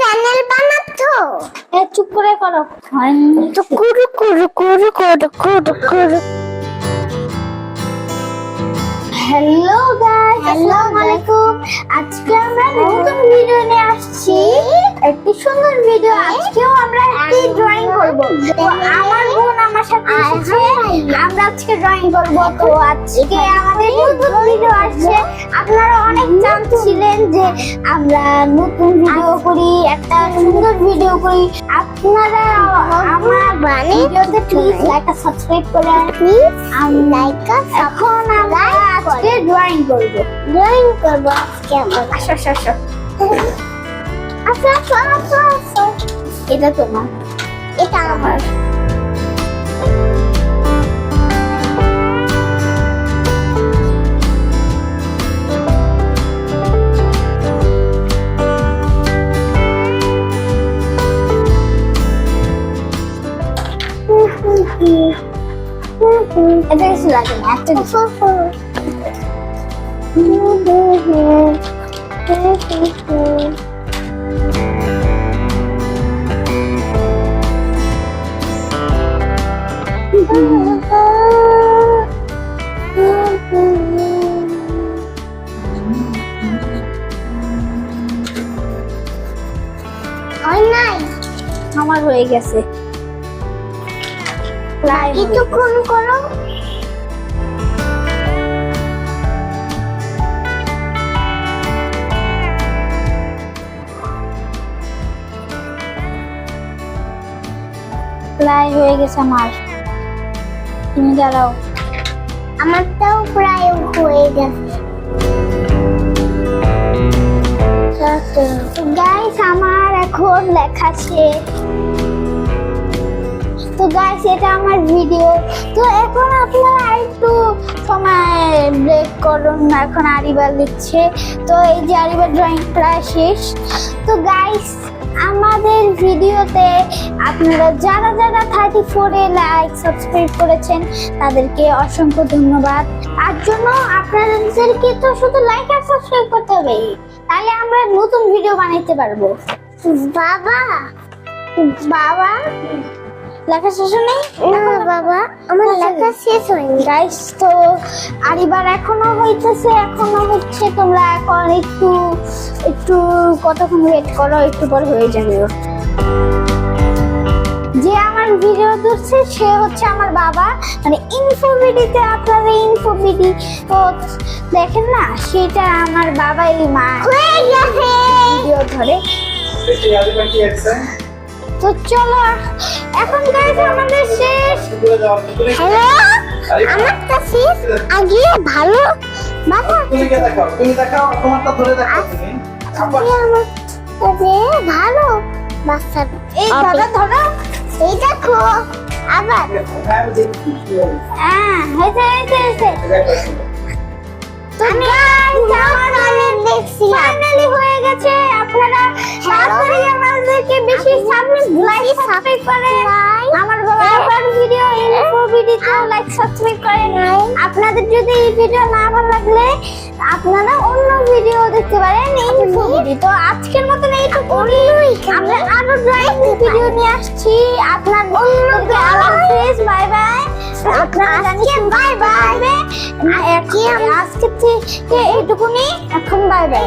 Channel বানাচ্ছো? এ চুপ করে করো। তো কুরু কুরু কুরু কুরু কুরু কুরু। হ্যালো গাইস আসসালামু আলাইকুম আজকে আমরা নতুন ভিডিও নিয়ে আসছি। একটি সুন্দর ভিডিও আজকেও আমরা একটি ড্রয়িং করব। তো আমার বোন আমার সাথে আমরা আজকে ড্রয়িং করব তো আজকে আমাদের নতুন ভিডিও আসছে। আপনারা অনেক জানছিলেন যে আমরা নতুন ভিডিও করি একটা সুন্দর ভিডিও করি। আপনারা আমার ভিডিওতে প্লিজ লাইক আর সাবস্ক্রাইব করে প্লিজ আমি লাইক এখন আমরা আজকে ড্রয়িং করব। ড্রয়িং করব আজকে আমরা। আসো আসো আসো। আসো আসো আসো আসো। এটা তোমার। এটা আমার। এটা কিছু লাগে না একটা কিছু হয় নাই আমার হয়ে গেছে প্রায় হয়ে গেছে। কিছুক্ষণ করো। প্রায় হয়ে গেছে আমার। তুমি দাঁড়াও। আমারটাও প্রায় হয়ে গেছে। গাইস আমার এখন লেখা শেষ। তো গাইস এটা আমার ভিডিও তো এখন আপনারা একটু সময় ব্রেক করুন, এখন আরিবার লিখছে। তো এই যে আরিবার ড্রয়িং প্রায় শেষ। তো গাইস আমাদের ভিডিওতে আপনারা যারা যারা থার্টি ফোরে লাইক সাবস্ক্রাইব করেছেন, তাদেরকে অসংখ্য ধন্যবাদ। তার জন্য আপনাদেরকে তো শুধু লাইক আর সাবস্ক্রাইব করতে হবে তাহলে আমরা নতুন ভিডিও বানাইতে পারব। বাবা বাবা। লেখা শেষ নেই না বাবা আমার লেখা শেষ হয়নি। গাইস তো আর এবার এখনও হইতেছে এখনও হচ্ছে তোমরা এখন একটু একটু কতক্ষণ ওয়েট করো একটু পর হয়ে যাবে। যে আমার ভিডিও ধরছে সে হচ্ছে আমার বাবা। মানে ইনফোবিডিতে আপনারা ইনফোবিডি তো দেখেন না সেটা আমার বাবাই মা ভিডিও ধরে। তো চলো এখন গাইস আমাদের শেষ। হ্যালো আমারটা শেষ। আগে ভালো। বাবা। তুমি কে দেখাও তুমি দেখাও তোমারটা ধরে দেখাও তুমি যে ভালো। বাচ্চা। এই ধরো ধরো। এই দেখো। আবার। হ্যাঁ হ্যাঁ হয়েছে হয়েছে। হয়েছে। তো আমার অনেক দেখছি ফাইনালি হয়ে গেছে। ভিডিওতে লাইক সাবস্ক্রাইব করেন আপনাদের যদি এই ভিডিও না ভালো লাগলে আপনারা অন্য ভিডিও দেখতে পারেন। ভিডিও তো আজকের মতন এইটুকুনি আমরা আরও ড্রয়িং ভিডিও নিয়ে আসছি। আপনার অন্যকে আল্লাহ হাফেজ। বাই বাই আপনারা জানিয়ে বাই বাই আজকে থেকে এইটুকুনি। এখন বাই বাই